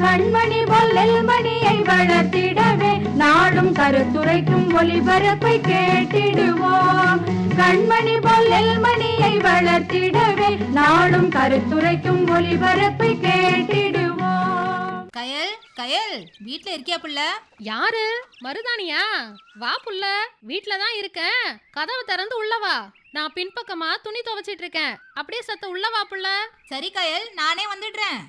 கண்மணி பொல்லல் மணியை வளர்த்திடவே நாடும் கருத்துரைக்கும் ஒளிபரப்பை கேட்டிடுவோம். கண்மணி பொல்லல் மணியை வளர்த்திடவே நாடும் கருத்துரைக்கும் ஒளிபரப்பை கேட்டிடுவோம். கயல் கயல் வீட்ல இருக்கியா புள்ள? யாரு? மருதானியா வா புள்ள வீட்ல தான் இருக்கேன். கதவு திறந்து உள்ள வா. நான் பின்பக்கமா துணி துவைச்சிட்டு இருக்கேன். அப்படியே சத்த உள்ள வா புள்ள. சரி கயல் நானே வந்துடுறேன்.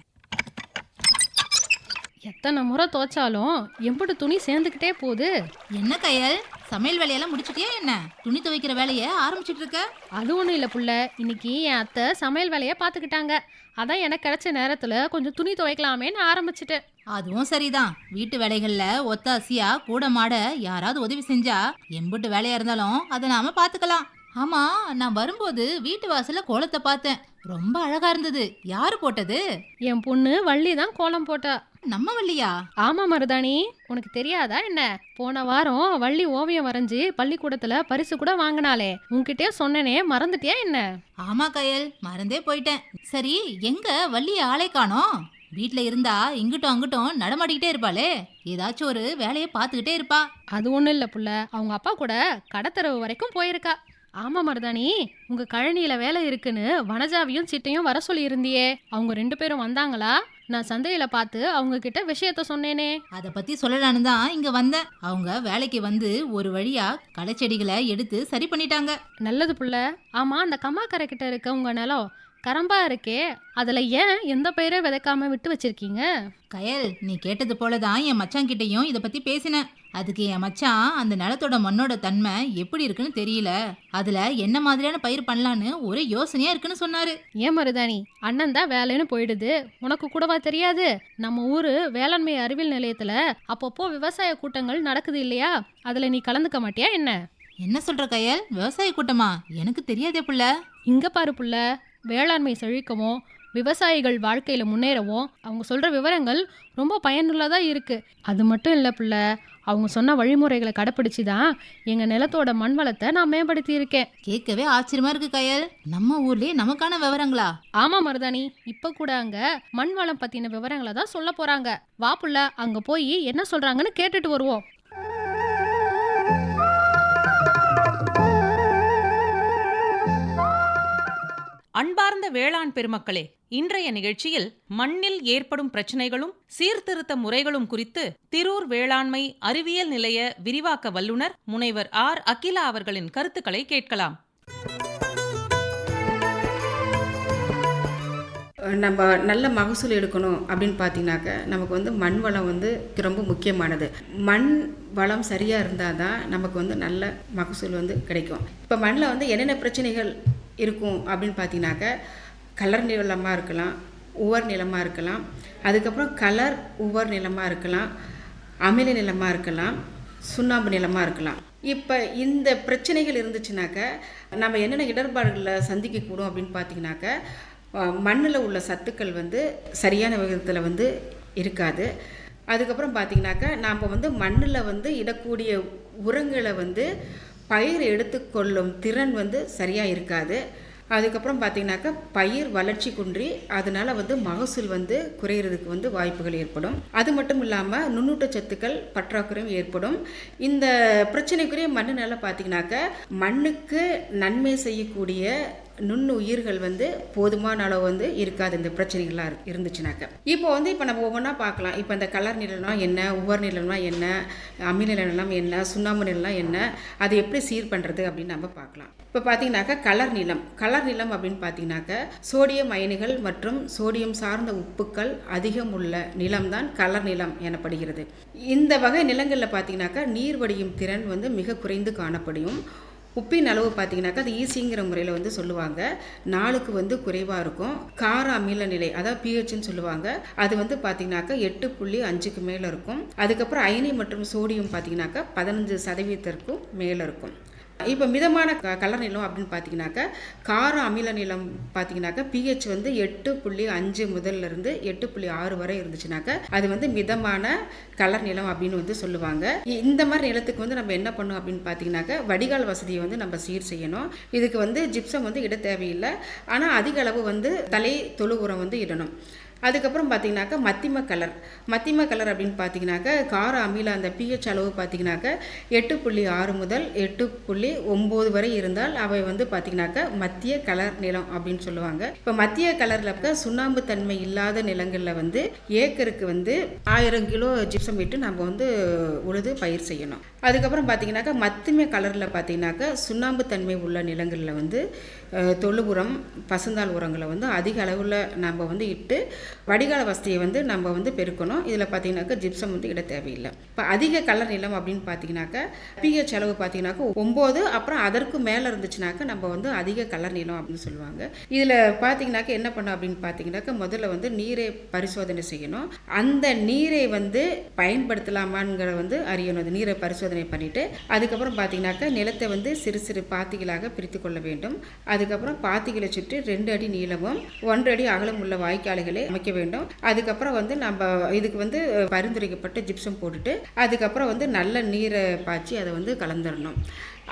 எத்தனை முறை துவைச்சாலும் எம்புட்டு துணி சேர்ந்துக்கிட்டே போகுது. என்ன கயல்? சமையல் வேலையெல்லாம் முடிச்சிட்டியா என்ன? துணி துவைக்கிற வேலைய ஆரம்பிச்சிட்டு இருக்க? அது ஒன்றும் இல்லை புள்ள. இன்னைக்கு என் அத்தை சமையல் வேலையை பார்த்துக்கிட்டாங்க அதான் எனக்கு கிடைச்ச நேரத்தில் கொஞ்சம் துணி துவைக்கலாமேன்னு ஆரம்பிச்சிட்டேன். அதுவும் சரிதான். வீட்டு வேலைகள்ல ஒத்தாசியா கூட மாட யாராவது உதவி செஞ்சா எம்புட்டு வேலையா இருந்தாலும் அதை நாம பாத்துக்கலாம். ஆமா நான் வரும்போது வீட்டு வாசல்ல கோலத்தை பார்த்தேன். ரொம்ப அழகா இருந்தது. யாரு போட்டது? என் பொண்ணு வள்ளி தான் கோலம் போட்டா. நம்ம வள்ளியா? ஆமா மருதாணி. உனக்கு தெரியாதா என்ன? போன வாரம் வள்ளி ஓவியம் வரைஞ்சி பள்ளிக்கூடத்துல பரிசு கூட வாங்கினாலே உன்கிட்டயே சொன்னனே மறந்துட்டியா என்ன? ஆமா கயல் மறந்தே போயிட்டேன். சரி எங்க வள்ளிய ஆளை காணோம்? வீட்ல இருந்தா இங்கிட்டும் அங்கிட்டும் நடமாடிக்கிட்டே இருப்பாளே. ஏதாச்சும் ஒரு வேலையை பார்த்துக்கிட்டே இருப்பா. அது ஒண்ணும் இல்ல புள்ள. அவங்க அப்பா கூட கடத்தரவு வரைக்கும் போயிருக்கா. ஆமா மருதாணி உங்க கழனியில வேலை இருக்குன்னு வனஜாவியும் சிட்டையும் வர சொல்லி இருந்தியே அவங்க ரெண்டு பேரும் வந்தாங்களா? நான் சந்தையில பார்த்து அவங்க கிட்ட விஷயத்த சொன்னேனே. அத பத்தி சொல்லலான்னு தான் இங்க வந்தேன். அவங்க வேலைக்கு வந்து ஒரு வழியா களைச்செடிகளை எடுத்து சரி பண்ணிட்டாங்க. நல்லது புள்ள. ஆமா அந்த கம்மாக்கரை கிட்ட இருக்க உங்க நிலம் கரம்பா இருக்கே. அதுல ஏன் எந்த பயிரை விதைக்காம விட்டு வச்சிருக்கீங்க? கயல் நீ கேட்டது போலதான் என் மச்சான் கிட்டயும் இத பத்தி பேசினேன். அதுக்கு என் மச்சான் அந்த நிலத்தோட மண்ணோட தன்மை எப்படி இருக்குன்னு தெரியல. அதுல என்ன மாதிரியான பயிர் பண்ணலான்னு ஒரே யோசனையா இருக்குன்னு சொன்னாரு. ஏன் மருதாணி? அண்ணன் தான் வேலைன்னு போயிடுது. உனக்கு கூடவா தெரியாது? நம்ம ஊரு வேளாண்மை அறிவியல் நிலையத்துல அப்பப்போ விவசாய கூட்டங்கள் நடக்குது இல்லையா? அதுல நீ கலந்துக்க மாட்டியா என்ன? என்ன சொல்ற கயல்? விவசாய கூட்டமா? எனக்கு தெரியாதே புள்ள. இங்க பாரு புள்ள. வேளாண்மை செழிக்கவும் விவசாயிகள் வாழ்க்கையில முன்னேறவும் அவங்க சொல்ற விவரங்கள் ரொம்ப பயனுள்ளதா இருக்கு. அது மட்டும் இல்ல புள்ள. அவங்க சொன்ன வழிமுறைகளை கடைப்பிடிச்சு தான் எங்க நிலத்தோட மண் வளத்தை நான் மேம்படுத்தி இருக்கேன் கேட்கவே ஆச்சரியமா இருக்கு கயல். நம்ம ஊர்லயே நமக்கான விவரங்களா? ஆமா மருதாணி. இப்ப கூட அங்க மண் வளம் பத்தின விவரங்களை தான் சொல்ல போறாங்க. வா புள்ள. அங்க போய் என்ன சொல்றாங்கன்னு கேட்டுட்டு வருவோம். அன்பார்ந்த வேளாண் பெருமக்களே இன்றைய நிகழ்ச்சியில் மண்ணில் ஏற்படும் பிரச்சனைகளும் சீர்திருத்த முறைகளும் குறித்து திரூர் வேளாண்மை அறிவியல் நிலைய விரிவாக்க வல்லுநர் முனைவர் ஆர். அகிலா அவர்களின் கருத்துக்களை கேட்கலாம். நம்ம நல்ல மகசூல் எடுக்கணும் அப்படின்னு பார்த்தீங்கன்னாக்க நமக்கு வந்து மண் வளம் வந்து ரொம்ப முக்கியமானது. மண் வளம் சரியாக இருந்தால் தான் நமக்கு வந்து நல்ல மகசூல் வந்து கிடைக்கும். இப்போ மண்ணில் வந்து என்னென்ன பிரச்சனைகள் இருக்கும் அப்படின்னு பார்த்தீங்கன்னாக்க கலர் நிலமாக இருக்கலாம் உவர் நிலமாக இருக்கலாம் அதுக்கப்புறம் கலர் உவர் நிலமாக இருக்கலாம் அமில நிலமாக இருக்கலாம் சுண்ணாம்பு நிலமாக இருக்கலாம். இப்போ இந்த பிரச்சனைகள் இருந்துச்சுனாக்க நம்ம என்னென்ன இடர்பாடுகளை சந்திக்கக்கூடும் அப்படின்னு பார்த்தீங்கன்னாக்க மண்ணில் உள்ள சத்துக்கள் வந்து சரியான விகிதத்தில் வந்து இருக்காது. அதுக்கப்புறம் பார்த்திங்கனாக்கா நாம் வந்து மண்ணில் வந்து இடக்கூடிய உரங்களை வந்து பயிர் எடுத்துக்கொள்ளும் திறன் வந்து சரியாக இருக்காது. அதுக்கப்புறம் பார்த்தீங்கன்னாக்கா பயிர் வளர்ச்சி குன்றி அதனால் வந்து மகசூல் வந்து குறையிறதுக்கு வந்து வாய்ப்புகள் ஏற்படும். அது மட்டும் இல்லாமல் நுண்ணூட்ட சத்துக்கள் பற்றாக்குறையும் ஏற்படும். இந்த பிரச்சனைக்குரிய மண்ணுனால பார்த்தீங்கன்னாக்கா மண்ணுக்கு நன்மை செய்யக்கூடிய நுண்ணுயிர்கள் வந்து போதுமான அளவு வந்து இருக்காது. இந்த பிரச்சனைகள்லாம் இருந்துச்சுனாக்கா இருந்துச்சுனாக்க. இப்போ வந்து இப்போ நம்ம ஒவ்வொன்றா பார்க்கலாம் இப்போ இந்த கலர் நிலம்னா என்ன உவர் நிலம்னா என்ன அமிநிலம் என்ன சுண்ணாம்பு நிலம் என்ன அதை எப்படி சீர் பண்ணுறது அப்படின்னு நம்ம பார்க்கலாம் இப்போ பார்த்தீங்கன்னாக்கா கலர் நிலம். கலர் நிலம் அப்படின்னு பார்த்தீங்கன்னாக்கா சோடியம் அயனிகள் மற்றும் சோடியம் சார்ந்த உப்புக்கள் அதிகம் உள்ள நிலம்தான் கலர் நிலம் எனப்படுகிறது. இந்த வகை நிலங்களில் பார்த்தீங்கன்னாக்கா நீர் வடியும் திறன் வந்து மிக குறைந்து காணப்படும். உப்பின் அளவு பார்த்தீங்கன்னாக்கா அது ஈஸிங்கிற முறையில் வந்து சொல்லுவாங்க. நாளுக்கு வந்து குறைவாக இருக்கும். கார அமில நிலை அதாவது பிஹெச்னு சொல்லுவாங்க. அது வந்து பார்த்தீங்கன்னாக்கா எட்டு புள்ளி அஞ்சுக்கு மேலே இருக்கும். அதுக்கப்புறம் அயனி மற்றும் சோடியம் பார்த்தீங்கன்னாக்கா பதினஞ்சு சதவீதத்திற்கும் மேலே இருக்கும். இப்போ மிதமான க கலர் நிலம் அப்படின்னு பார்த்தீங்கன்னாக்கா கார அமில நிலம் பார்த்தீங்கன்னாக்கா பிஹெச் வந்து எட்டு புள்ளி அஞ்சு முதல்ல இருந்து எட்டு புள்ளி ஆறு வரை இருந்துச்சுனாக்கா அது வந்து மிதமான கலர் நிலம் அப்படின்னு வந்து சொல்லுவாங்க. இந்த மாதிரி நிலத்துக்கு வந்து நம்ம என்ன பண்ணணும் அப்படின்னு பார்த்தீங்கன்னாக்கா வடிகால் வசதியை வந்து நம்ம சீர் செய்யணும். இதுக்கு வந்து ஜிப்சம் வந்து இட தேவையில்லை. ஆனால் அதிக அளவு வந்து தலை தொழு உரம் வந்து இடணும். அதுக்கப்புறம் பார்த்திங்கனாக்கா மத்திம கலர். மத்திம கலர் அப்படின்னு பார்த்தீங்கன்னாக்கா கார அமில அந்த பிஹெச் அளவு பார்த்தீங்கன்னாக்கா எட்டு புள்ளி ஆறு முதல் எட்டு புள்ளி ஒம்பது வரை இருந்தால் அவை வந்து பார்த்திங்கனாக்கா மத்திய கலர் நிலம் அப்படின்னு சொல்லுவாங்க. இப்போ மத்திய கலரில் இருக்க சுண்ணாம்பு தன்மை இல்லாத நிலங்களில் வந்து ஏக்கருக்கு வந்து ஆயிரம் கிலோ ஜிப்சம் விட்டு நம்ம வந்து உழுது பயிர் செய்யணும். அதுக்கப்புறம் பார்த்தீங்கன்னாக்கா மத்திய கலரில் பார்த்தீங்கன்னாக்கா சுண்ணாம்பு தன்மை உள்ள நிலங்களில் வந்து தொழு உரம் பசுந்தாள் உரங்களை வந்து அதிக அளவில் நம்ம வந்து இட்டு வடிகால வசதியை வந்து நம்ம வந்து பெருக்கணும். இதில் பார்த்தீங்கன்னாக்கா ஜிப்சம் வந்து இட தேவையில்லை. இப்போ அதிக கலர் நிலம் அப்படின்னு பார்த்தீங்கன்னாக்கா பிஹெச் அளவு பார்த்தீங்கன்னாக்கா ஒம்பது அப்புறம் அதற்கு மேலே இருந்துச்சுனாக்கா நம்ம வந்து அதிக கலர் நிலம் அப்படின்னு சொல்லுவாங்க. இதில் பார்த்தீங்கன்னாக்கா என்ன பண்ணும் அப்படின்னு பார்த்தீங்கன்னாக்கா முதல்ல வந்து நீரை பரிசோதனை செய்யணும். அந்த நீரை வந்து பயன்படுத்தலாமாங்கிற வந்து அறியணும். அது நீரை பரிசோதனை பண்ணிவிட்டு அதுக்கப்புறம் பார்த்திங்கனாக்கா நிலத்தை வந்து சிறு சிறு பாத்திகளாக பிரித்து கொள்ள வேண்டும். அதுக்கப்புறம் பாத்திகளை சுற்றி ரெண்டு அடி நீளமும் ஒன்றரை அடி அகலம் உள்ள வாய்க்கால்களை அமைக்க வேண்டும். அதுக்கப்புறம் வந்து நம்ம இதுக்கு வந்து பரிந்துரைக்கப்பட்ட ஜிப்சம் போட்டுட்டு அதுக்கப்புறம் வந்து நல்ல நீரை பாய்ச்சி அதை வந்து கலந்துடணும்.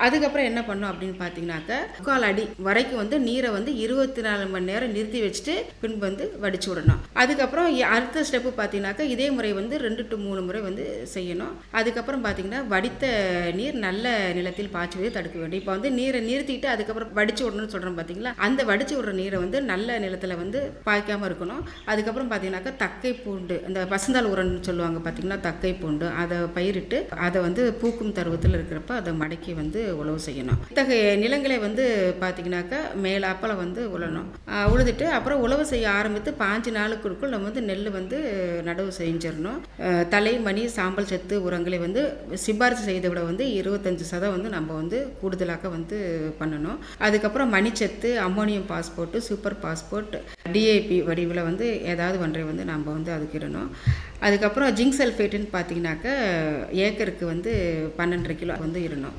அதுக்கப்புறம் என்ன பண்ணோம் அப்படின்னு பார்த்தீங்கன்னாக்க முக்கால் அடி வரைக்கும் வந்து நீரை வந்து இருபத்தி நாலு மணி நேரம் நிறுத்தி வச்சுட்டு பின்பு வந்து வடிச்சு விடணும். அதுக்கப்புறம் அடுத்த ஸ்டெப்பு பார்த்தீங்கன்னாக்கா இதே முறை வந்து ரெண்டு டு மூணு முறை வந்து செய்யணும். அதுக்கப்புறம் பார்த்தீங்கன்னா வடித்த நீர் நல்ல நிலத்தில் பாய்ச்சுவதை தடுக்க வேண்டும். இப்போ வந்து நீரை நிறுத்திட்டு அதுக்கப்புறம் வடிச்சு விடணும்னு சொல்கிறோம் பார்த்தீங்களா அந்த வடிச்சு விடுற நீரை வந்து நல்ல நிலத்தில் வந்து பாய்க்காமல் இருக்கணும். அதுக்கப்புறம் பார்த்தீங்கன்னாக்கா தக்கை பூண்டு இந்த பசுந்தால் உரம்னு சொல்லுவாங்க பார்த்தீங்கன்னா தக்கை பூண்டு அதை பயிரிட்டு அதை வந்து பூக்கும் தருவத்தில் இருக்கிறப்ப அதை மடக்கி வந்து உழவு செய்யணும். இத்தகைய நிலங்களை வந்து பார்த்தீங்கன்னாக்கா மேலாப்பில் வந்து உழணும். உழுதுட்டு அப்புறம் உழவு செய்ய ஆரம்பித்து பாஞ்சு நாளுக்குள் நம்ம வந்து நெல் வந்து நடவு செஞ்சிடணும். தலை மணி சாம்பல் சத்து உரங்களை வந்து சிபாரிசு செய்த விட வந்து இருபத்தஞ்சு சதம் வந்து நம்ம வந்து கூடுதலாக வந்து பண்ணணும். அதுக்கப்புறம் மணிச்சத்து ammonium phosphate super phosphate DAP வடிவில் வந்து ஏதாவது ஒன்றை வந்து நம்ம வந்து அதுக்கு இடணும் அதுக்கப்புறம் ஜிங்க் சல்ஃபேட்டுன்னு பார்த்தீங்கன்னாக்கா ஏக்கருக்கு வந்து பன்னெண்டரை கிலோ வந்து இடணும்.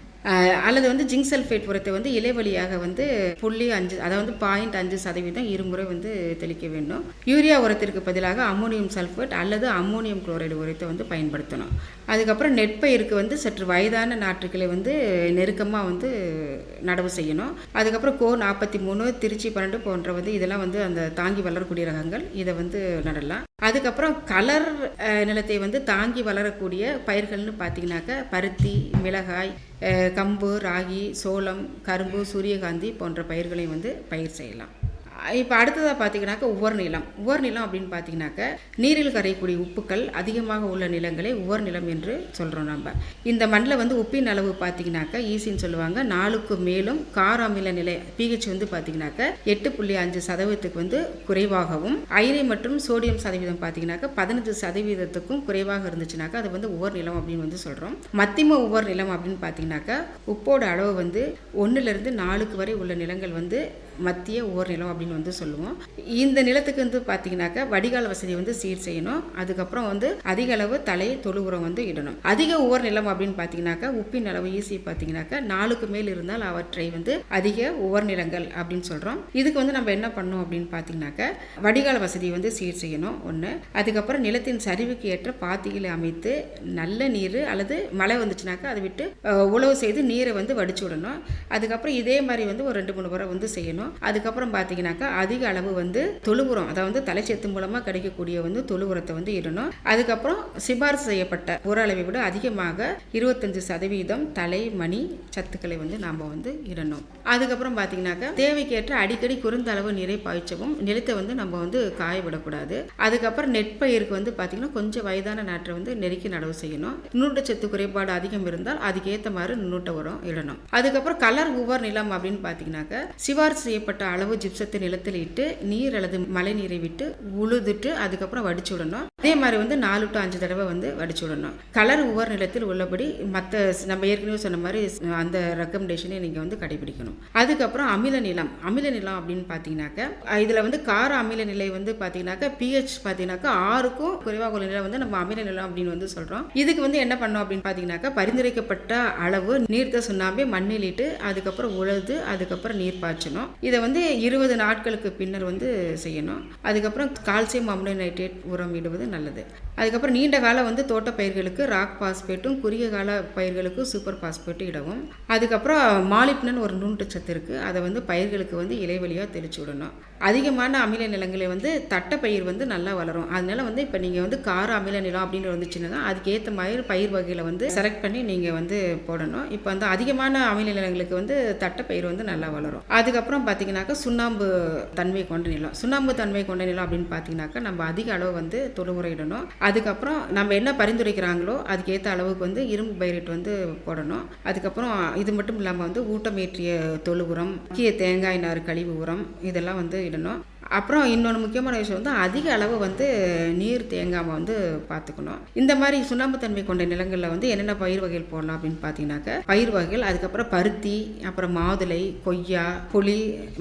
அல்லது வந்து ஜிங்க் சல்ஃபேட் உரத்தை வந்து இலைவழியாக வந்து புள்ளி அஞ்சு அதாவது பாயிண்ட் அஞ்சு சதவீதம் இருமுறை வந்து தெளிக்க வேண்டும். யூரியா உரத்திற்கு பதிலாக அம்மோனியம் சல்ஃபேட் அல்லது அம்மோனியம் குளோரைடு உரத்தை வந்து பயன்படுத்தணும். அதுக்கப்புறம் நெற்பயிருக்கு வந்து சற்று வயதான நாற்றுக்களை வந்து நெருக்கமாக வந்து நடவு செய்யணும். அதுக்கப்புறம் கோ நாற்பத்தி மூணு திருச்சி பன்னெண்டு போன்ற வந்து இதெல்லாம் வந்து அந்த தாங்கி வளரக்கூடிய ரகங்கள் இதை வந்து நடலாம். அதுக்கப்புறம் கலர் நிலத்தை வந்து தாங்கி வளரக்கூடிய பயிர்கள்னு பார்த்தீங்கன்னாக்கா பருத்தி மிளகாய் கம்பு ராகி சோளம் கரும்பு சூரியகாந்தி போன்ற பயிர்களை வந்து பயிர் செய்யலாம். இப்போ அடுத்ததாக பார்த்தீங்கன்னாக்கா உவர் நிலம். உவர் நிலம் அப்படின்னு பார்த்தீங்கன்னாக்கா நீரில் கரையக்கூடிய உப்புக்கள் அதிகமாக உள்ள நிலங்களை உவர் நிலம் என்று சொல்கிறோம் நம்ம. இந்த மண்ணில் வந்து உப்பின் அளவு பார்த்தீங்கன்னாக்கா ஈஸின்னு சொல்லுவாங்க. நாலுக்கு மேலும் கார அமில நிலை பிஹெச் வந்து பார்த்தீங்கன்னாக்க எட்டு புள்ளி அஞ்சு சதவீதத்துக்கு வந்து குறைவாகவும் அயனி மற்றும் சோடியம் சதவீதம் பார்த்தீங்கன்னாக்கா பதினஞ்சு சதவீதத்துக்கும் குறைவாக இருந்துச்சுனாக்கா அது வந்து உவர் நிலம் அப்படின்னு வந்து சொல்கிறோம் மத்திம உவர் நிலம் அப்படின்னு பார்த்தீங்கன்னாக்கா உப்போட அளவு வந்து ஒன்றுலேருந்து நாலுக்கு வரை உள்ள நிலங்கள் வந்து மத்திய ஓர் நிலம் அப்படின்னு வந்து சொல்லுவோம். இந்த நிலத்துக்கு வந்து பார்த்தீங்கன்னாக்கா வடிகால் வசதி வந்து சீர் செய்யணும். அதுக்கப்புறம் வந்து அதிக அளவு தலை தொழு உரம் வந்து இடணும். அதிக ஓர் நிலம் அப்படின்னு பார்த்தீங்கன்னாக்கா உப்பின் அளவு ஈஸி பார்த்தீங்கன்னாக்கா நாலுக்கு மேல் இருந்தால் அவற்றை வந்து அதிக ஓர் நிலங்கள் அப்படின்னு சொல்கிறோம் இதுக்கு வந்து நம்ம என்ன பண்ணணும் அப்படின்னு பார்த்தீங்கன்னாக்கா வடிகால் வசதி வந்து சீர் செய்யணும் ஒன்று அதுக்கப்புறம் நிலத்தின் சரிவுக்கு ஏற்ற பாத்திகளை அமைத்து நல்ல நீர் அல்லது மழை வந்துச்சுனாக்கா அதை விட்டு உழவு செய்து நீரை வந்து வடிச்சு விடணும். அதுக்கப்புறம் இதே மாதிரி வந்து ஒரு ரெண்டு மூணு முறை வந்து செய்யணும். அதுக்கப்புறம் பார்த்தீங்கன்னாக்கா அதிக அளவு வந்து தொழு உரம் அதாவது தலைச்சத்து மூலமாக கிடைக்கக்கூடிய வந்து தொழு உரத்தை வந்து இடணும். அதுக்கப்புறம் சிபாரிசு செய்யப்பட்ட உர அளவை விட அதிகமாக இருபத்தஞ்சு சதவீதம் தலை மணி சத்துக்களை வந்து நாம் வந்து இடணும். அதுக்கப்புறம் பார்த்தீங்கன்னாக்கா தேவைக்கேற்ற அடிக்கடி குறைந்த அளவு நீரை பாய்ச்சவும் நிலத்தை வந்து நம்ம வந்து காய விடக்கூடாது. அதுக்கப்புறம் நெற்பயிருக்கு வந்து பார்த்தீங்கன்னா கொஞ்சம் வயதான நாற்றை வந்து நெருக்கி நடவு செய்யணும். நுண்ணூட்டச்சத்து குறைபாடு அதிகம் இருந்தால் அதுக்கேற்ற மாதிரி நுண்ணூட்ட உரம் இடணும். அதுக்கப்புறம் கலர் உவர் நிலம் அப்படின்னு பார்த்தீங்கன்னாக்கா சிபாரிசு செய்யப்பட்ட அளவு ஜிப்சத்தை நிலத்தில் இட்டு நீர் அல்லது மழை நீரை விட்டு உழுதுட்டு அதுக்கப்புறம் வடிச்சு விடணும். அதே மாதிரி வந்து நாலு டு அஞ்சு தடவை வந்து வடிச்சு விடணும். கலர் உவர் நிலத்தில் உள்ளபடி மற்ற நம்ம ஏற்கனவே சொன்ன மாதிரி அந்த ரெக்கமெண்டேஷனை நீங்கள் வந்து கடைபிடிக்கணும். அதுக்கப்புறம் அமில நிலம். அமில நிலம் அப்படின்னு பார்த்தீங்கன்னாக்க இதில் வந்து கார அமில நிலை வந்து பார்த்தீங்கன்னாக்கா பிஹெச் பார்த்தீங்கன்னாக்கா ஆறுக்கும் குறைவாக உள்ள நிலம் வந்து நம்ம அமில நிலம் அப்படின்னு வந்து சொல்கிறோம் இதுக்கு வந்து என்ன பண்ணோம் அப்படின்னு பார்த்தீங்கன்னாக்கா பரிந்துரைக்கப்பட்ட அளவு நீர்த்த சுண்ணாம்பே மண்ணிலிட்டு அதுக்கப்புறம் உழுது அதுக்கப்புறம் நீர் பாய்ச்சணும். இதை வந்து இருபது நாட்களுக்கு பின்னர் வந்து செய்யணும். அதுக்கப்புறம் கால்சியம் அமினோ நைட்ரேட் உரம் இடுவது நல்லது. அதுக்கப்புறம் நீண்ட கால வந்து தோட்ட பயிர்களுக்கு ராக் பாஸ்பேட்டும் குறுகிய கால பயிர்களுக்கு சூப்பர் பாஸ்பேட்டும் இடவும். அதுக்கப்புறம் மாலிப்னன் ஒரு நுண்ணுச்சத்து இருக்குது அதை வந்து பயிர்களுக்கு வந்து இலைவெளியாக தெளிச்சு விடணும். அதிகமான அமில நிலங்களில் வந்து தட்டைப்பயிர் வந்து நல்லா வளரும். அதனால வந்து இப்போ நீங்கள் வந்து கார அமில நிலம் அப்படின்னு வந்துச்சுன்னா அதுக்கேற்ற மாதிரி பயிர் வகையில் வந்து செலக்ட் பண்ணி நீங்கள் வந்து போடணும். இப்போ வந்து அதிகமான அமில நிலங்களுக்கு வந்து தட்டைப்பயிர் வந்து நல்லா வளரும். அதுக்கப்புறம் பார்த்தீங்கன்னாக்கா சுண்ணாம்பு தன்மை கொண்ட நிலம். சுண்ணாம்பு தன்மை கொண்ட நிலம் அப்படின்னு பார்த்தீங்கன்னாக்கா நம்ம அதிக அளவு வந்து தொழுமுறையிடணும். அதுக்கப்புறம் நம்ம என்ன பரிந்துரைக்கிறாங்களோ அதுக்கேற்ற அளவுக்கு வந்து இரும்பு பயிரிட்டு வந்து போடணும். அதுக்கப்புறம் இது மட்டும் இல்லாமல் வந்து ஊட்டமேற்றிய தொழு உரம் முக்கிய தேங்காய் நார் கழிவு உரம் இதெல்லாம் வந்து இடணும். அப்புறம் இன்னொன்று முக்கியமான விஷயம் வந்து அதிக அளவு வந்து நீர் தேங்காமல் வந்து பார்த்துக்கணும் இந்த மாதிரி சுண்ணாம்புத்தன்மை கொண்ட நிலங்களில் வந்து என்னென்ன பயிர் வகைகள் போடலாம் அப்படின்னு பார்த்தீங்கன்னாக்க பயிர் வகைகள் அதுக்கப்புறம் பருத்தி அப்புறம் மாதுளை கொய்யா புளி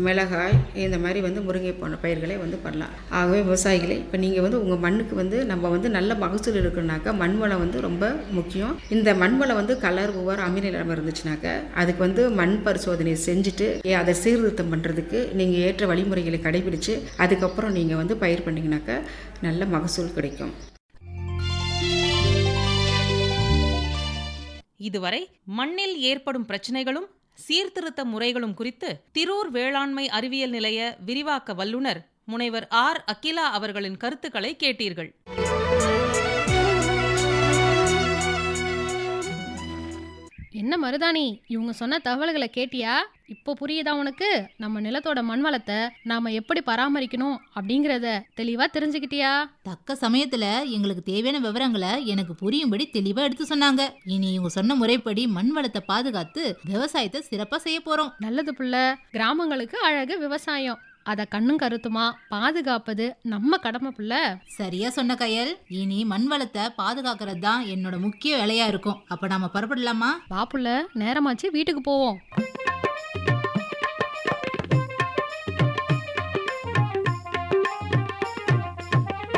மிளகாய் இந்த மாதிரி வந்து முருங்கை போன்ற பயிர்களை வந்து பண்ணலாம். ஆகவே விவசாயிகளை இப்போ நீங்கள் வந்து உங்கள் மண்ணுக்கு வந்து நம்ம வந்து நல்ல மகசூல் இருக்குனாக்கா மண்வளம் வந்து ரொம்ப முக்கியம். இந்த மண்வளம் வந்து கலர் ஒவ்வொரு அமில நிலம் இருந்துச்சுனாக்க அதுக்கு வந்து மண் பரிசோதனை செஞ்சுட்டு அதை சீர்திருத்தம் பண்ணுறதுக்கு நீங்கள் ஏற்ற வழிமுறைகளை கடைபிடிச்சு அதுக்கப்புறம் நீங்கள் வந்து பயிர் பண்ணிங்கனாக்கா நல்ல மகசூல் கிடைக்கும். இதுவரை மண்ணில் ஏற்படும் பிரச்சனைகளும் சீர்திருத்த முறைகளும் குறித்து திரூர் வேளாண்மை அறிவியல் நிலைய விரிவாக்க வல்லுநர் முனைவர் ஆர். அகிலா அவர்களின் கருத்துக்களை கேட்டீர்கள். என்ன மருதாணி இவங்க சொன்ன தகவல்களை கேட்டியா? இப்போ புரியுதா உனக்கு? நம்ம நிலத்தோட மண் வளத்தை நாம எப்படி பராமரிக்கணும் அப்படிங்கறத தெளிவா தெரிஞ்சுக்கிட்டியா? தக்க சமயத்துல எங்களுக்கு தேவையான விவரங்களை எனக்கு புரியும்படி தெளிவா எடுத்து சொன்னாங்க. இனி இவங்க சொன்ன முறைப்படி மண் வளத்தை பாதுகாத்து விவசாயத்தை சிறப்பா செய்ய போறோம். நல்லது புள்ள. கிராமங்களுக்கு அழகு விவசாயம். அதை கண்ணும் கருத்துமா பாதுகாப்பது நம்ம கடமை புள்ள. சரியா சொன்ன கையல். இனி மண் வளத்தை பாதுகாக்கிறது தான் என்னோட முக்கிய வேலையா இருக்கும். அப்ப நாம புறப்படலாமா? வா புள்ள. நேரமாச்சு வீட்டுக்கு போவோம்.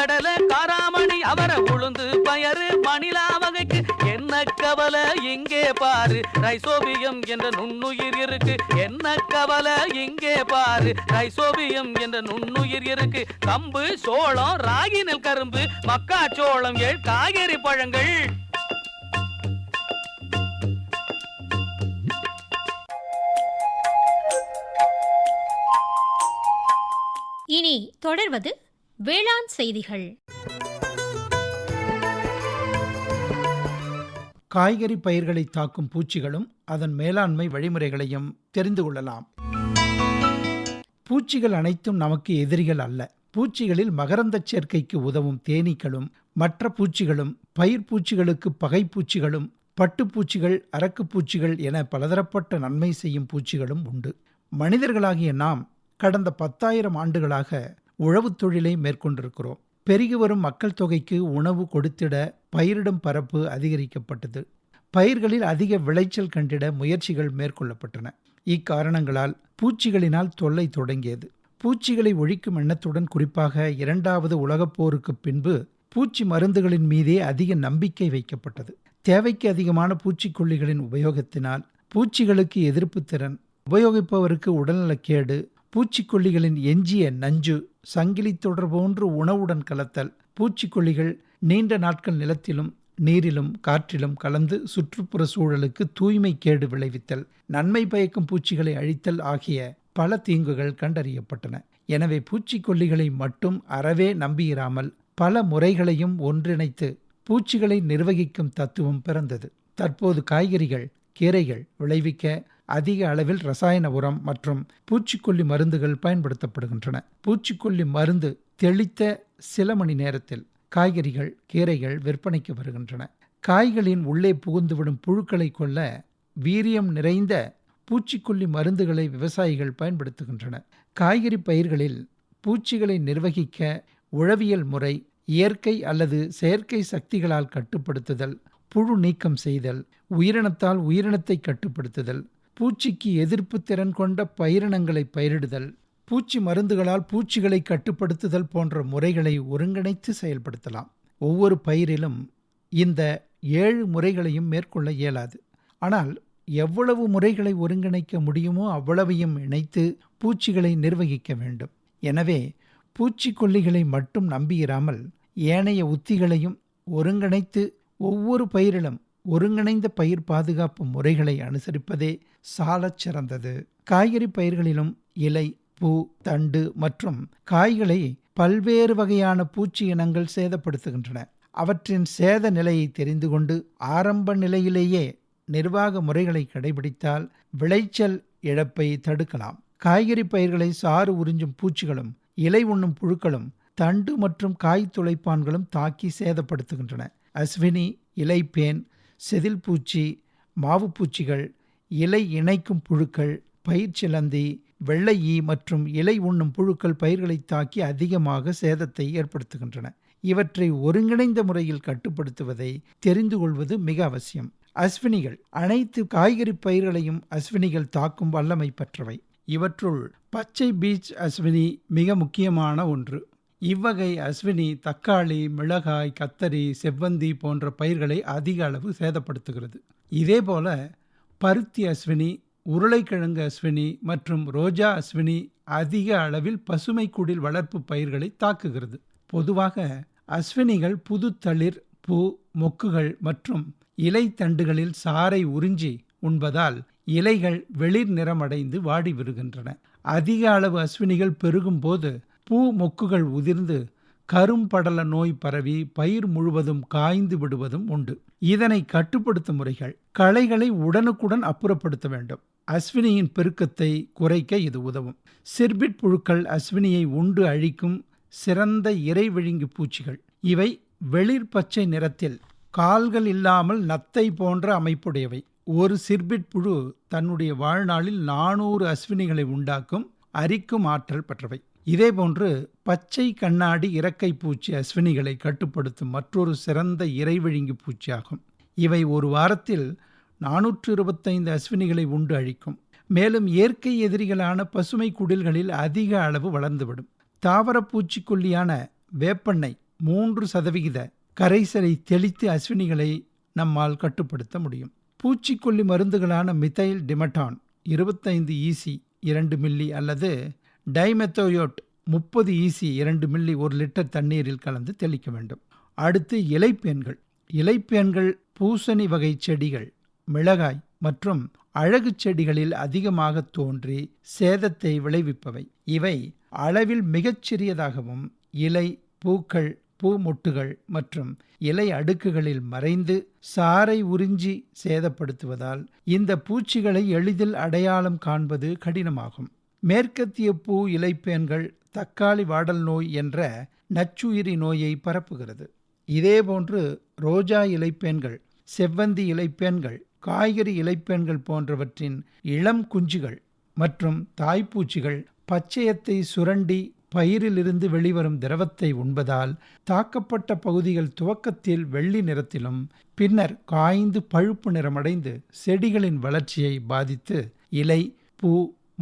கடல காராமணி அவர உளுந்து பயறு மணிலா வகைக்கு. என்ன கவலை? இங்கே பாரு. ரைசோபியம் என்ற நுண்ணுயிர் இருக்கு. என்ன கவலை? இங்கே பாரு. ரைசோபியம் என்ற நுண்ணுயிர் இருக்கு. கம்பு சோளம் ராகி நெல் கரும்பு மக்காச்சோளம் ஏழ் காய்கறி பழங்கள். இனி தொடர்வது வேளாண் செய்திகள். காய்கறி பயிர்களை தாக்கும் பூச்சிகளும் அதன் மேலாண்மை வழிமுறைகளையும் தெரிந்து கொள்ளலாம். பூச்சிகள் அனைத்தும் நமக்கு எதிரிகள் அல்ல. பூச்சிகளில் மகரந்தச் சேர்க்கைக்கு உதவும் தேனீக்களும் மற்ற பூச்சிகளும் பயிர் பூச்சிகளுக்கு பகைப்பூச்சிகளும் பட்டுப்பூச்சிகள் அரக்குப்பூச்சிகள் என பலதரப்பட்ட நன்மை செய்யும் பூச்சிகளும் உண்டு. மனிதர்களாகிய நாம் கடந்த பத்தாயிரம் ஆண்டுகளாக உழவுத் தொழிலை மேற்கொண்டிருக்கிறோம். பெருகி வரும் மக்கள் தொகைக்கு உணவு கொடுத்திட பயிரிடும் பரப்பு அதிகரிக்கப்பட்டது. பயிர்களில் அதிக விளைச்சல் கண்டிட முயற்சிகள் மேற்கொள்ளப்பட்டன. இக்காரணங்களால் பூச்சிகளினால் தொல்லை தொடங்கியது. பூச்சிகளை ஒழிக்கும் எண்ணத்துடன் குறிப்பாக இரண்டாவது உலகப் போருக்குப் பின்பு பூச்சி மருந்துகளின் மீதே அதிக நம்பிக்கை வைக்கப்பட்டது. தேவைக்கு அதிகமான பூச்சிக்கொல்லிகளின் உபயோகத்தினால் பூச்சிகளுக்கு எதிர்ப்பு திறன் உபயோகிப்பவருக்கு உடல்நலக்கேடு பூச்சிக்கொல்லிகளின் எஞ்சிய நஞ்சு சங்கிலி தொடர் போன்று உணவுடன் கலத்தல். பூச்சிக்கொல்லிகள் நீண்ட நாட்கள் நிலத்திலும் நீரிலும் காற்றிலும் கலந்து சுற்றுப்புற சூழலுக்கு தூய்மை கேடு விளைவித்தல். நன்மை பயக்கும் பூச்சிகளை அழித்தல் ஆகிய பல தீங்குகள் கண்டறியப்பட்டன. எனவே பூச்சிக்கொல்லிகளை மட்டும் அறவே நம்பியிராமல் பல முறைகளையும் ஒன்றிணைத்து பூச்சிகளை நிர்வகிக்கும் தத்துவம் பிறந்தது. தற்போது காய்கறிகள் கீரைகள் விளைவிக்க அதிக அளவில் ரசாயன உரம் மற்றும் பூச்சிக்கொல்லி மருந்துகள் பயன்படுத்தப்படுகின்றன. பூச்சிக்கொல்லி மருந்து தெளித்த சில மணி நேரத்தில் காய்கறிகள் கீரைகள் விற்பனைக்கு வருகின்றன. காய்களின் உள்ளே புகுந்துவிடும் புழுக்களை கொல்ல வீரியம் நிறைந்த பூச்சிக்கொல்லி மருந்துகளை விவசாயிகள் பயன்படுத்துகின்றன. காய்கறி பயிர்களில் பூச்சிகளை நிர்வகிக்க உழவியல் முறை இயற்கை அல்லது செயற்கை சக்திகளால் கட்டுப்படுத்துதல் புழு நீக்கம் செய்தல் உயிரினத்தால் உயிரினத்தை கட்டுப்படுத்துதல் பூச்சிக்கு எதிர்ப்பு திறன் கொண்ட பயிரினங்களை பயிரிடுதல் பூச்சி மருந்துகளால் பூச்சிகளை கட்டுப்படுத்துதல் போன்ற முறைகளை ஒருங்கிணைத்து செயல்படுத்தலாம். ஒவ்வொரு பயிரிலும் இந்த ஏழு முறைகளையும் மேற்கொள்ள இயலாது. ஆனால் எவ்வளவு முறைகளை ஒருங்கிணைக்க முடியுமோ அவ்வளவையும் இணைத்து பூச்சிகளை நிர்வகிக்க வேண்டும். எனவே பூச்சிக்கொல்லிகளை மட்டும் நம்பியிராமல் ஏனைய உத்திகளையும் ஒருங்கிணைத்து ஒவ்வொரு பயிரிலும் ஒருங்கிணைந்த பயிர் பாதுகாப்பு முறைகளை அனுசரிப்பதே சாலச் சிறந்தது. காய்கறி பயிர்களிலும் இலை பூ தண்டு மற்றும் காய்களை பல்வேறு வகையான பூச்சி இனங்கள் சேதப்படுத்துகின்றன. அவற்றின் சேத நிலையை தெரிந்து கொண்டு ஆரம்ப நிலையிலேயே நிர்வாக முறைகளை கடைபிடித்தால் விளைச்சல் இழப்பை தடுக்கலாம். காய்கறி பயிர்களை சாறு உறிஞ்சும் பூச்சிகளும் இலை உண்ணும் புழுக்களும் தண்டு மற்றும் காய் துளைப்பான்களும் தாக்கி சேதப்படுத்துகின்றன. அஸ்வினி இலைப்பேன் செதில் பூச்சி மாவுப்பூச்சிகள் இலை இணைக்கும் புழுக்கள் பயிர் சிலந்தி வெள்ளை ஈ மற்றும் இலை உண்ணும் புழுக்கள் பயிர்களை தாக்கி அதிகமாக சேதத்தை ஏற்படுத்துகின்றன. இவற்றை ஒருங்கிணைந்த முறையில் கட்டுப்படுத்துவதை தெரிந்து கொள்வது மிக அவசியம். அஸ்வினிகள் அனைத்து காய்கறி பயிர்களையும் அஸ்வினிகள் தாக்கும் வல்லமை பெற்றவை. இவற்றுள் பச்சை பீச் அஸ்வினி மிக முக்கியமான ஒன்று. இவ்வகை அஸ்வினி தக்காளி மிளகாய் கத்தரி செவ்வந்தி போன்ற பயிர்களை அதிக அளவு சேதப்படுத்துகிறது. இதேபோல பருத்தி அஸ்வினி உருளைக்கிழங்கு அஸ்வினி மற்றும் ரோஜா அஸ்வினி அதிக அளவில் பசுமை குடில் வளர்ப்பு பயிர்களை தாக்குகிறது. பொதுவாக அஸ்வினிகள் புது தளிர் பூ மொக்குகள் மற்றும் இலை தண்டுகளில் சாறை உறிஞ்சி உண்பதால் இலைகள் வெளிர் நிறமடைந்து வாடி விடுகின்றன. அதிக அளவு அஸ்வினிகள் பெருகும் போது பூ மொக்குகள் உதிர்ந்து கரும்படல நோய் பரவி பயிர் முழுவதும் காய்ந்து விடுவதும் உண்டு. இதனை கட்டுப்படுத்தும் முறைகள் களைகளை உடனுக்குடன் அப்புறப்படுத்த வேண்டும். அஸ்வினியின் பெருக்கத்தை குறைக்க இது உதவும். சிர்பிட் புழுக்கள் அஸ்வினியை உண்டு அழிக்கும் சிறந்த இறை விழுங்கி பூச்சிகள். இவை வெளிர் பச்சை நிறத்தில் கால்கள் இல்லாமல் நத்தை போன்ற அமைப்புடையவை. ஒரு சிர்பிட் புழு தன்னுடைய வாழ்நாளில் நானூறு அஸ்வினிகளை உண்டாக்கும் அரிக்கும் ஆற்றல் பெற்றவை. இதேபோன்று பச்சை கண்ணாடி இறக்கை பூச்சி அஸ்வினிகளை கட்டுப்படுத்தும் மற்றொரு சிறந்த இறைவிழுங்கி பூச்சியாகும். இவை ஒரு வாரத்தில் நானூற்று இருபத்தைந்து அஸ்வினிகளை உண்டு அழிக்கும். மேலும் இயற்கை எதிரிகளான பசுமை குடில்களில் அதிக அளவு வளர்ந்துவிடும். தாவர பூச்சிக்கொல்லியான வேப்பெண்ணெய் மூன்று சதவிகித கரைசலை தெளித்து அஸ்வினிகளை நம்மால் கட்டுப்படுத்த முடியும். பூச்சிக்கொல்லி மருந்துகளான மிதைல் டிமட்டான் இருபத்தைந்து ஈசி இரண்டு மில்லி அல்லது டைமெத்தோயோட் முப்பது ஈசி இரண்டு மில்லி ஒரு லிட்டர் தண்ணீரில் கலந்து தெளிக்க வேண்டும். அடுத்து இலைப்பேன்கள். இலைப்பேன்கள் பூசணி வகை செடிகள் மிளகாய் மற்றும் அழகு செடிகளில் அதிகமாக தோன்றி சேதத்தை விளைவிப்பவை. இவை அளவில் மிகச் சிறியதாகவும் இலை பூக்கள் பூ மொட்டுகள் மற்றும் இலை அடுக்குகளில் மறைந்து சாறை உறிஞ்சி சேதப்படுத்துவதால் இந்த பூச்சிகளை எளிதில் அடையாளம் காண்பது கடினமாகும். மேற்கத்திய பூ இலைப்பேன்கள் தக்காளி வாடல் நோய் என்ற நச்சுயிரி நோயை பரப்புகிறது. இதேபோன்று ரோஜா இலைப்பேன்கள் செவ்வந்தி இலைப்பேன்கள் காய்கறி இலைப்பேன்கள் போன்றவற்றின் இளம் குஞ்சுகள் மற்றும் தாய்ப்பூச்சிகள் பச்சையத்தை சுரண்டி பயிரிலிருந்து வெளிவரும் திரவத்தை உண்பதால் தாக்கப்பட்ட பகுதிகள் துவக்கத்தில் வெள்ளி நிறத்திலும் பின்னர் காய்ந்து பழுப்பு நிறமடைந்து செடிகளின் வளர்ச்சியை பாதித்து இலை பூ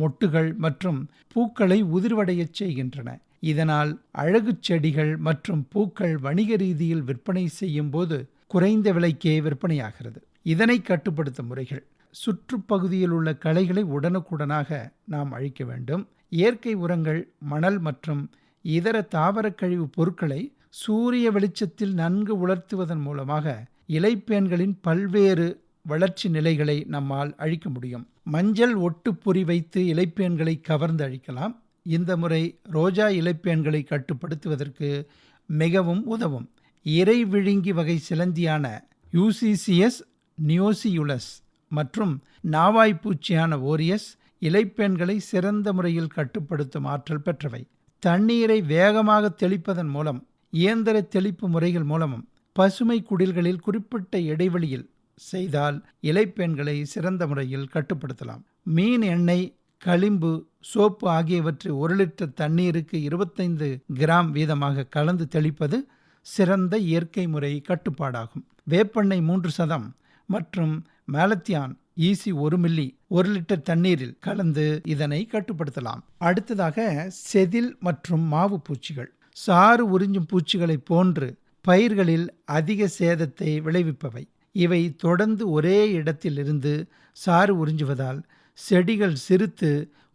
மொட்டுகள் மற்றும் பூக்களை உதிர்வடையச் செய்கின்றன. இதனால் அழகுச் செடிகள் மற்றும் பூக்கள் வணிக ரீதியில் விற்பனை செய்யும் போது குறைந்த விலைக்கே விற்பனையாகிறது. இதனை கட்டுப்படுத்தும் முறைகள். சுற்றுப்பகுதியில் உள்ள களைகளை உடனுக்குடனாக நாம் அழிக்க வேண்டும். இயற்கை உரங்கள் மணல் மற்றும் இதர தாவரக் கழிவு பொருட்களை சூரிய வெளிச்சத்தில் நன்கு உலர்த்துவதன் மூலமாக இலைப்பேன்களின் பல்வேறு வளர்ச்சி நிலைகளை நம்மால் அழிக்க முடியும். மஞ்சள் ஒட்டு பொறி வைத்து இலைப்பேன்களை கவர்ந்து அழிக்கலாம் இந்த முறை ரோஜா இலைப்பேன்களை கட்டுப்படுத்துவதற்கு மிகவும் உதவும். இறை விழுங்கி வகை சிலந்தியான யூசிசிஎஸ் நியோசியுலஸ் மற்றும் நாவாய்ப்பூச்சியான ஓரியஸ் இலைப்பெண்களை சிறந்த முறையில் கட்டுப்படுத்தும் ஆற்றல் பெற்றவை. தண்ணீரை வேகமாக தெளிப்பதன் மூலம் இயந்திர தெளிப்பு முறைகள் மூலமும் பசுமை குடில்களில் குறிப்பிட்ட இடைவெளியில் செய்தால் இலைப்பெண்களை சிறந்த முறையில் கட்டுப்படுத்தலாம். மீன் எண்ணெய் களிம்பு சோப்பு ஆகியவற்றை ஒரு லிட்டர் தண்ணீருக்கு இருபத்தைந்து கிராம் வீதமாக கலந்து தெளிப்பது சிறந்த இயற்கை முறை கட்டுப்பாடாகும். வேப்பெண்ணெய் மூன்று சதம் மற்றும் மேலத்தியான் ஈசி ஒரு மில்லி ஒரு லிட்டர் தண்ணீரில் கலந்து இதனை கட்டுப்படுத்தலாம். அடுத்ததாக செதில் மற்றும் மாவு பூச்சிகள். சாறு உறிஞ்சும் பூச்சிகளைப் போன்று பயிர்களில் அதிக சேதத்தை விளைவிப்பவை. இவை தொடர்ந்து ஒரே இடத்திலிருந்து சாறு உறிஞ்சுவதால் செடிகள் சிரித்து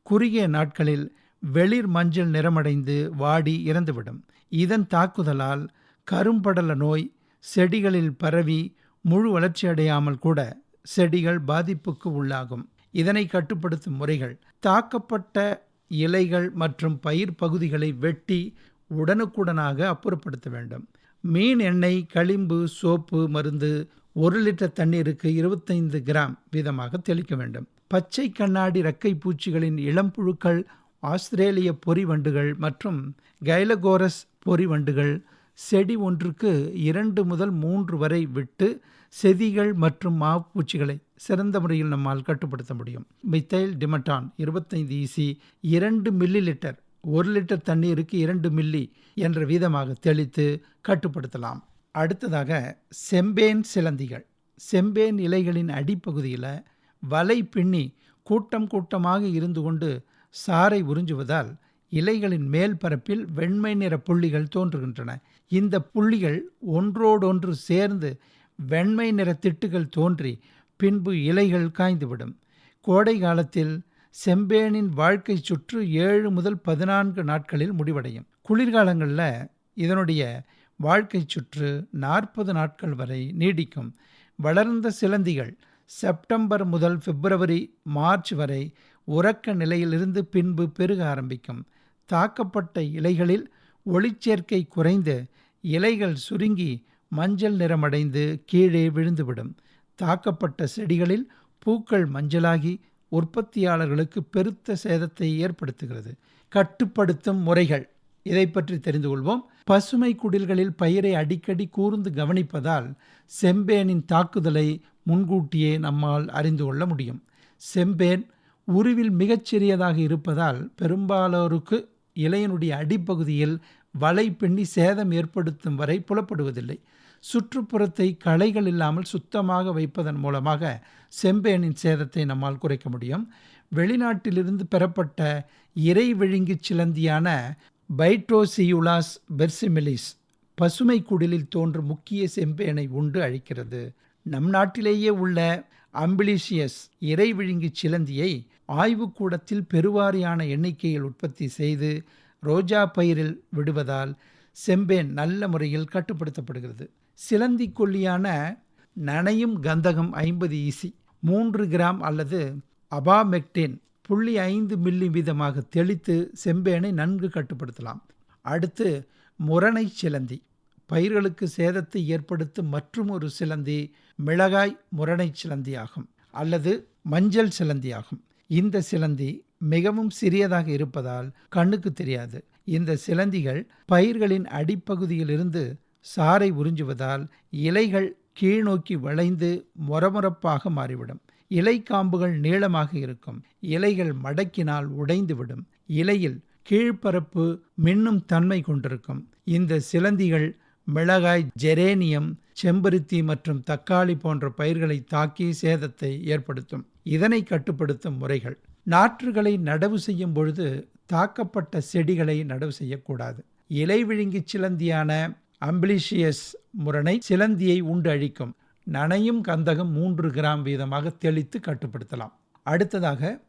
குறுகிய நாட்களில் வெளிர் மஞ்சள் நிறமடைந்து வாடி இறந்துவிடும். இதன் தாக்குதலால் கரும்படல நோய் செடிகளில் பரவி முழு வளர்ச்சியடையாமல் கூட செடிகள் பாதிப்புக்கு உள்ளாகும். இதனை கட்டுப்படுத்தும் முறைகள் தாக்கப்பட்ட இலைகள் மற்றும் பயிர் பகுதிகளை வெட்டி உடனுக்குடனாக அப்புறப்படுத்த வேண்டும். மீன் எண்ணெய் களிம்பு சோப்பு மருந்து ஒரு லிட்டர் தண்ணீருக்கு இருபத்தைந்து கிராம் வீதமாக தெளிக்க வேண்டும். பச்சை கண்ணாடி ரக்கை பூச்சிகளின் இளம்புழுக்கள் ஆஸ்திரேலிய பொறிவண்டுகள் மற்றும் கைலகோரஸ் பொறிவண்டுகள் செடி ஒன்றுக்கு இரண்டு முதல் மூன்று வரை விட்டு செதிகள் மற்றும் மாப்பூச்சிகளை சிறந்த முறையில் நம்மால் கட்டுப்படுத்த முடியும். மித்தைல் டிமட்டான் இருபத்தைந்து ஈசி இரண்டு மில்லி லிட்டர் ஒரு லிட்டர் தண்ணீருக்கு இரண்டு மில்லி என்ற வீதமாக தெளித்து கட்டுப்படுத்தலாம். அடுத்ததாக செம்பேன் சிலந்திகள். செம்பேன் இலைகளின் அடிப்பகுதியில் வலை பின்னி கூட்டம் கூட்டமாக இருந்து கொண்டு சாறை உறிஞ்சுவதால் இலைகளின் மேல் பரப்பில் வெண்மை நிற புள்ளிகள் தோன்றுகின்றன. இந்த புள்ளிகள் ஒன்றோடொன்று சேர்ந்து வெண்மை நிற திட்டுகள் தோன்றி பின்பு இலைகள் காய்ந்துவிடும். கோடை காலத்தில் செம்பேனின் வாழ்க்கை சுற்று ஏழு முதல் பதினான்கு நாட்களில் முடிவடையும். குளிர்காலங்களில் இதனுடைய வாழ்க்கை சுற்று நாற்பது நாட்கள் வரை நீடிக்கும். வளர்ந்த சிலந்திகள் செப்டம்பர் முதல் பிப்ரவரி மார்ச் வரை உறக்க நிலையிலிருந்து பின்பு பெருக ஆரம்பிக்கும். தாக்கப்பட்ட இலைகளில் ஒளிச்சேர்க்கை குறைந்து இலைகள் சுருங்கி மஞ்சள் நிறமடைந்து கீழே விழுந்துவிடும். தாக்கப்பட்ட செடிகளில் பூக்கள் மஞ்சளாகி உற்பத்தியாளர்களுக்கு பெருத்த சேதத்தை ஏற்படுத்துகிறது. கட்டுப்படுத்தும் முறைகள் இதை பற்றி தெரிந்து கொள்வோம். பசுமை குடில்களில் பயிரை அடிக்கடி கூர்ந்து கவனிப்பதால் செம்பேனின் தாக்குதலை முன்கூட்டியே நம்மால் அறிந்து கொள்ள முடியும். செம்பேன் உருவில் மிகச்சிறியதாக இருப்பதால் பெரும்பாலோருக்கு இலையினுடைய அடிப்பகுதியில் வலை பின்னி சேதம் ஏற்படுத்தும் வரை புலப்படுவதில்லை. சுற்றுப்புறத்தை களைகள் இல்லாமல் சுத்தமாக வைப்பதன் மூலமாக செம்பேனின் சேதத்தை நம்மால் குறைக்க முடியும். வெளிநாட்டிலிருந்து பெறப்பட்ட இறை விழுங்கி சிலந்தியான பைட்ரோசியுலாஸ் பெர்சிமிலிஸ் பசுமை குடிலில் தோன்றும் முக்கிய செம்பேனை உண்டு அழிக்கிறது. நம் நாட்டிலேயே உள்ள அம்பிலிஷியஸ் இறை விழுங்கி சிலந்தியை ஆய்வுக்கூடத்தில் பெருவாரியான எண்ணிக்கையில் உற்பத்தி செய்து ரோஜா பயிரில் விடுவதால் செம்பேன் நல்ல முறையில் கட்டுப்படுத்தப்படுகிறது. சிலந்தி கொல்லியான நனையும் கந்தகம் ஐம்பது ஈசி மூன்று கிராம் அல்லது அபாமெக்டேன் புள்ளி ஐந்து மில்லி வீதமாக தெளித்து செம்பேனை நன்கு கட்டுப்படுத்தலாம். அடுத்து முரணை சிலந்தி. பயிர்களுக்கு சேதத்தை ஏற்படுத்தும் மற்றும் ஒரு சிலந்தி மிளகாய் முரணை சிலந்தி ஆகும் அல்லது மஞ்சள் சிலந்தி ஆகும் இந்த சிலந்தி மிகவும் சிறியதாக இருப்பதால் கண்ணுக்கு தெரியாது. இந்த சிலந்திகள் பயிர்களின் அடிப்பகுதியிலிருந்து சாறை உறிஞ்சுவதால் இலைகள் கீழ்நோக்கி வளைந்து மொரமொரப்பாக மாறிவிடும். இலை காம்புகள் நீளமாக இருக்கும். இலைகள் மடக்கினால் உடைந்துவிடும். இலையில் கீழ்ப்பரப்பு மின்னும் தன்மை கொண்டிருக்கும். இந்த சிலந்திகள் மிளகாய் ஜெரேனியம் செம்பருத்தி மற்றும் தக்காளி போன்ற பயிர்களை தாக்கி சேதத்தை ஏற்படுத்தும். இதனை கட்டுப்படுத்தும் முறைகள். நாற்றுகளை நடவு செய்யும் பொழுது தாக்கப்பட்ட செடிகளை நடவு செய்யக்கூடாது. இலை விழுங்கி சிலந்தியான அம்பிலிஷியஸ் முரணை சிலந்தியை உண்டு அழிக்கும். நனையும் கந்தகம் மூன்று கிராம் வீதமாக தெளித்து கட்டுப்படுத்தலாம். அடுத்ததாக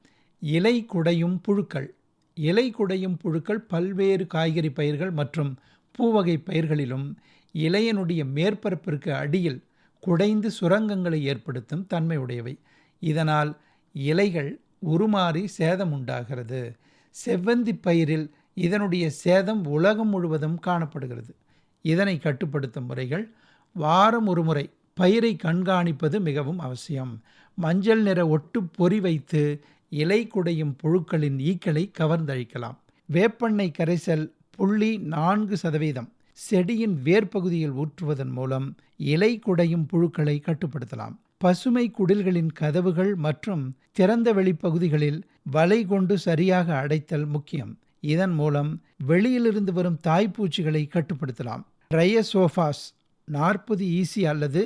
இலை குடையும் புழுக்கள். இலை குடையும் புழுக்கள் பல்வேறு காய்கறி பயிர்கள் மற்றும் பூவகை பயிர்களிலும் இலையனுடைய மேற்பரப்பிற்கு அடியில் குடைந்து சுரங்கங்களை ஏற்படுத்தும் தன்மையுடையவை இதனால் இலைகள் உருமாறி சேதம் உண்டாகிறது. செவ்வந்தி பயிரில் இதனுடைய சேதம் உலகம் முழுவதும் காணப்படுகிறது. இதனை கட்டுப்படுத்தும் முறைகள் வாரம் ஒரு முறை பயிரை கண்காணிப்பது மிகவும் அவசியம். மஞ்சள் நிற ஒட்டு பொறி வைத்து இலை குடையும் புழுக்களின் ஈக்களை கவர்ந்தழிக்கலாம். வேப்பெண்ணெய் கரைசல் புள்ளி நான்கு சதவீதம். செடியின் வேர்ப்பகுதியில் ஊற்றுவதன் மூலம் இலை குடையும் புழுக்களை கட்டுப்படுத்தலாம். பசுமை குடில்களின் கதவுகள் மற்றும் திறந்த வெளிப்பகுதிகளில் வலை கொண்டு சரியாக அடைத்தல் முக்கியம். இதன் மூலம் வெளியிலிருந்து வரும் தாய்ப்பூச்சிகளை கட்டுப்படுத்தலாம். ட்ரையசோஃபாஸ் நாற்பது ஈசி அல்லது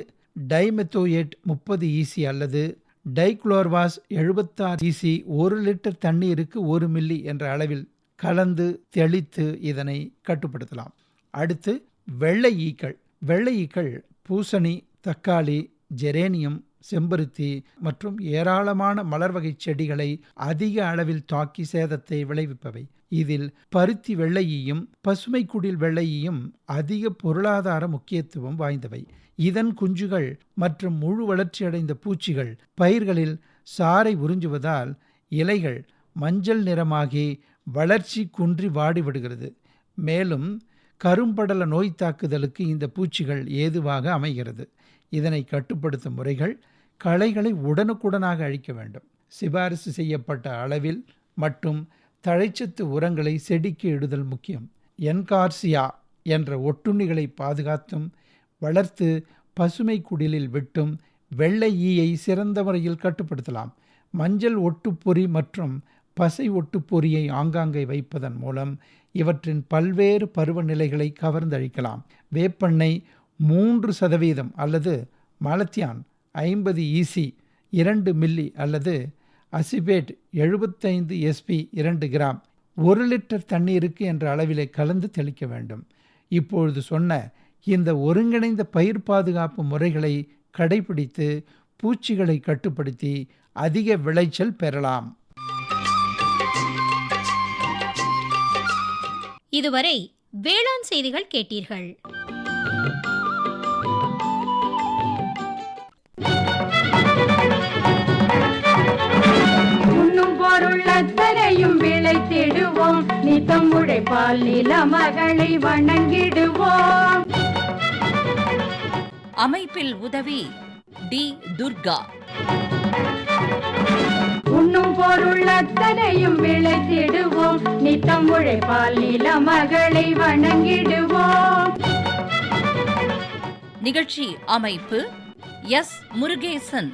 டைமெத்தோயேட் முப்பது ஈசி அல்லது டைக்ளோர்வாஸ் எழுபத்தாறு ஈசி ஒரு லிட்டர் தண்ணீருக்கு ஒரு மில்லி என்ற அளவில் கலந்து தெளித்து இதனை கட்டுப்படுத்தலாம். அடுத்து வெள்ளை ஈக்கள். வெள்ளை ஈக்கள் பூசணி தக்காளி ஜெரேனியம் செம்பருத்தி மற்றும் ஏராளமான மலர் வகை செடிகளை அதிக அளவில் தாக்கி சேதத்தை விளைவிப்பவை. இதில் பருத்தி வெள்ளையையும் பசுமை குடில் வெள்ளையையும் அதிக பொருளாதார முக்கியத்துவம் வாய்ந்தவை. இதன் குஞ்சுகள் மற்றும் முழு வளர்ச்சியடைந்த பூச்சிகள் பயிர்களில் சாறை உறிஞ்சுவதால் இலைகள் மஞ்சள் நிறமாகி வளர்ச்சி குன்றி வாடிவிடுகிறது. மேலும் கரும்படல நோய் தாக்குதலுக்கு இந்த பூச்சிகள் ஏதுவாக அமைகிறது. இதனை கட்டுப்படுத்தும் முறைகள் களைகளை உடனுக்குடனாக அழிக்க வேண்டும். சிபாரிசு செய்யப்பட்ட அளவில் மற்றும் தழைச்சத்து உரங்களை செடிக்கு இடுதல் முக்கியம். என்கார்சியா என்ற ஒட்டுண்ணிகளை பாதுகாத்தும் வளர்த்து பசுமை குடிலில் விட்டும் வெள்ளை ஈயை சிறந்த முறையில் கட்டுப்படுத்தலாம். மஞ்சள் ஒட்டுப்பொறி மற்றும் பசை ஒட்டுப்பொறியை ஆங்காங்கே வைப்பதன் மூலம் இவற்றின் பல்வேறு பருவநிலைகளை கவர்ந்தழிக்கலாம். வேப்பெண்ணெய் மூன்று சதவீதம் அல்லது மலத்தியான் ஐம்பது ஈசி இரண்டு மில்லி அல்லது அசிபேட் எழுபத்தைந்து எஸ்பி இரண்டு கிராம் ஒரு லிட்டர் தண்ணீருக்கு என்ற அளவிலே கலந்து தெளிக்க வேண்டும். இப்பொழுது சொன்ன இந்த ஒருங்கிணைந்த பயிர் பாதுகாப்பு முறைகளை கடைபிடித்து பூச்சிகளை கட்டுப்படுத்தி அதிக விளைச்சல் பெறலாம். இதுவரை வேளாண் செய்திகள் கேட்டீர்கள். பொருள் அத்தனையும் விளைத்திடுவோம். நித்தம் உழைப்பால் நில மகளை வணங்கிடுவோம். அமைப்பில் உதவி டி துர்கா. உண்ணும் பொருள் அத்தனையும் விளைத்திடுவோம். நித்தம் உழைப்பால் நில மகளை வணங்கிடுவோம். நிகழ்ச்சி அமைப்பு எஸ் முருகேசன்.